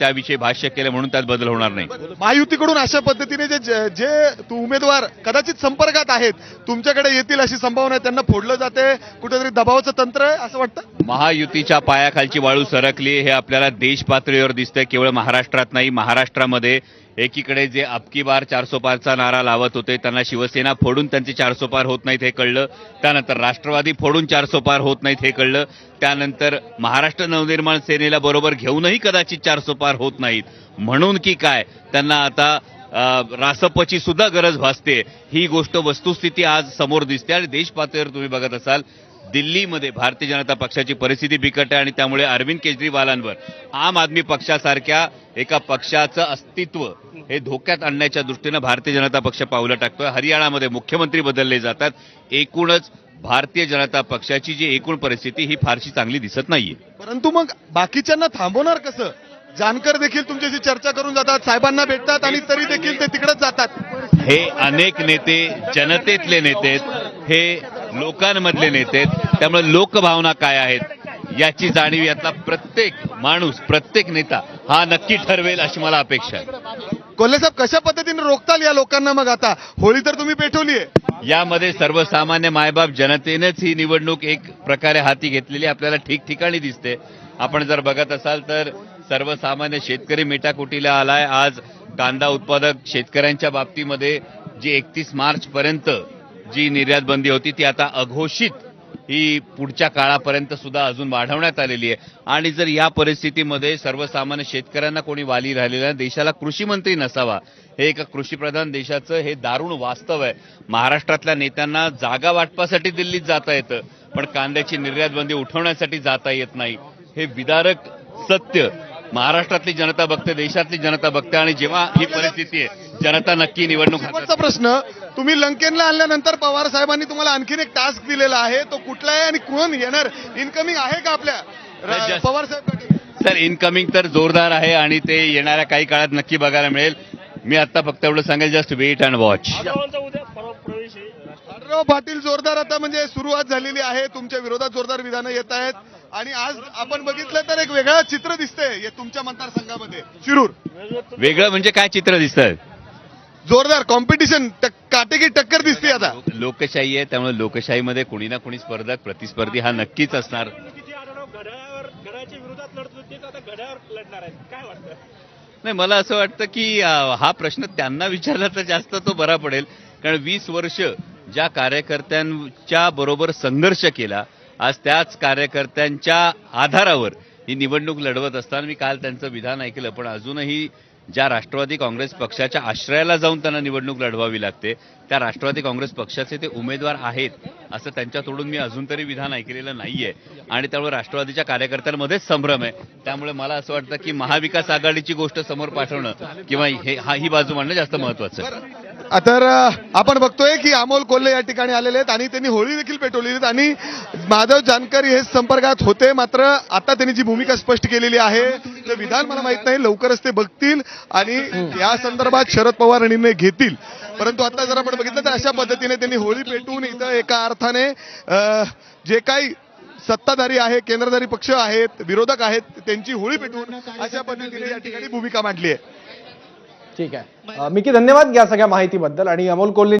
त्याविषयी भाष्य केलं म्हणून त्यात बदल होणार नाही. महायुतीकडून अशा पद्धतीने जे जे- उमेदवार कदाचित संपर्कात आहेत तुमच्याकडे येतील अशी संभावना आहे त्यांना फोडलं जाते कुठेतरी दबावाचं तंत्र आहे असं वाटतं? महायुतीच्या पायाखालची वाळू सरकली हे आपल्याला देश पातळीवर दिसतंय केवळ महाराष्ट्रात नाही महाराष्ट्रामध्ये एकीकडे जे अबकी बार चारसो पारचा नारा लावत होते त्यांना शिवसेना फोडून त्यांचे चारसो पार होत नाहीत हे कळलं. त्यानंतर राष्ट्रवादी फोडून चारसो पार होत नाहीत हे कळलं. त्यानंतर महाराष्ट्र नवनिर्माण सेनेला बरोबर घेऊनही कदाचित चारसो पार होत नाहीत. म्हणून की काय? त्यांना आता रासपची सुद्धा गरज भासते. ही गोष्ट वस्तुस्थिती आज समोर दिसते. आणि देशपातळीवर तुम्ही बघत असाल दिल्लीमध्ये भारतीय जनता पक्षाची परिस्थिती बिकट आहे आणि त्यामुळे अरविंद केजरीवालांवर आम आदमी पक्षासारख्या एका पक्षाचं अस्तित्व हे धोक्यात आणण्याच्या दृष्टीनं भारतीय जनता पक्ष पावलं टाकतोय. हरियाणामध्ये मुख्यमंत्री बदलले जातात. एकूणच भारतीय जनता पक्षाची जी एकूण परिस्थिती ही फारशी चांगली दिसत नाहीये. परंतु मग बाकीच्यांना थांबवणार कसं? जानकर देखील तुमच्याशी चर्चा करून जातात साहेबांना भेटतात आणि तरी देखील ते तिकडेच जातात. हे अनेक नेते जनतेतले नेते हे लोकांमधले नेते आहेत. त्यामुळे लोकभावना काय आहेत याची जाणीव यातला प्रत्येक माणूस प्रत्येक नेता हा नक्की ठरवेल अशी मला अपेक्षा आहे. कोल्हे साहेब कशा पद्धतीने रोखताल या लोकांना मग आता? होळी तर तुम्ही पेटवली आहे. यामध्ये सर्वसामान्य मायबाप जनतेनेच ही निवडणूक एक प्रकारे हाती घेतलेली आपल्याला ठिकठिकाणी दिसते. आपण जर बघत असाल तर सर्वसामान्य शेतकरी मेटाकुटीला आलाय. आज कांदा उत्पादक शेतकऱ्यांच्या बाबतीमध्ये जी एकतीस मार्च पर्यंत जी निर्यात बंदी होती ती आता अघोषित ही पुढच्या काळापर्यंत सुद्धा अजून वाढवण्यात आलेली आहे. आणि जर या परिस्थितीमध्ये सर्वसामान्य शेतकऱ्यांना कोणी वाली राहिलेला देशाला कृषी मंत्री नसावा हे एका कृषीप्रधान देशाचं हे दारुण वास्तव आहे. महाराष्ट्रातल्या नेत्यांना जागा वाटपासाठी दिल्लीत जाता येतं पण कांद्याची निर्यात बंदी उठवण्यासाठी जाता येत नाही. हे विदारक सत्य महाराष्ट्रातली जनता बघते देशातली जनता बघते आणि जेव्हा ही परिस्थिती आहे जनता नक्की निवडणूक शेवटचा प्रश्न तुम्ही लंकेनला आणल्यानंतर पवार साहेबांनी तुम्हाला आणखीन एक टास्क दिलेला आहे तो कुठला आहे आणि कोण येणार? इनकमिंग आहे का आपल्या? पवार साहेब सर इनकमिंग तर जोरदार आहे आणि ते येणाऱ्या काही काळात नक्की बघायला मिळेल. मी आता फक्त एवढं सांगेल just wait and watch Patil जोरदार आता म्हणजे सुरुवात झालेली आहे. तुमच्या विरोधात जोरदार विधानं येत आहेत. आणि आज आपण बघितलं तर एक वेगळं चित्र दिसतंय या तुमच्या मतदारसंघामध्ये. शिरूर. वेगळं म्हणजे काय चित्र दिसतं जोरदार कॉम्पिटिशन काटेकी टक्कर दिसते आता. लोकशाही आहे त्यामुळे लोकशाहीमध्ये कोणी ना कोणी स्पर्धक प्रतिस्पर्धी हा नक्कीच असणार. नाही मला असं वाटतं की हा प्रश्न त्यांना विचारला तर जास्त तो बरा पडेल. कारण वीस वर्ष ज्या कार्यकर्त्यांच्या बरोबर संघर्ष केला आज त्याच कार्यकर्त्यांच्या आधारावर ही निवडणूक लढवत असताना मी काल त्यांचं विधान ऐकलं पण अजूनही ज्या राष्ट्रवादी काँग्रेस पक्षाच्या आश्रयाला जाऊन त्यांना निवडणूक लढवावी लागते त्या राष्ट्रवादी काँग्रेस पक्षाचे ते उमेदवार आहेत असं त्यांच्या तोडून मी अजून तरी विधान ऐकलेलं नाहीये. आणि त्यामुळे राष्ट्रवादीच्या कार्यकर्त्यांमध्येच संभ्रम आहे. त्यामुळे मला असं वाटतं की महाविकास आघाडीची गोष्ट समोर पाठवणं किंवा हे हा ही बाजू मांडणं जास्त महत्वाचं आहे. तर आपण बघतोय की अमोल कोल्हे या ठिकाणी आलेले आहेत आणि त्यांनी होळी देखील पेटवलेली आहेत आणि माधव जानकर हे संपर्कात होते. मात्र आता त्यांनी जी भूमिका स्पष्ट केलेली आहे ते विधान मला माहीत नाही. लवकरच ते बघतील आणि या संदर्भात शरद पवार निर्णय घेतील. परंतु आता जर आपण बघितलं तर अशा पद्धतीने त्यांनी होळी पेटवून इथं एका अर्थाने जे काही सत्ताधारी आहे केंद्रधारी पक्ष आहेत विरोधक आहेत त्यांची होळी पेटवून अशा पद्धतीने या ठिकाणी भूमिका मांडली आहे. ठीक आहे. मी मिकी धन्यवाद या सगळ्या माहितीबद्दल आणि अमोल कोल्हे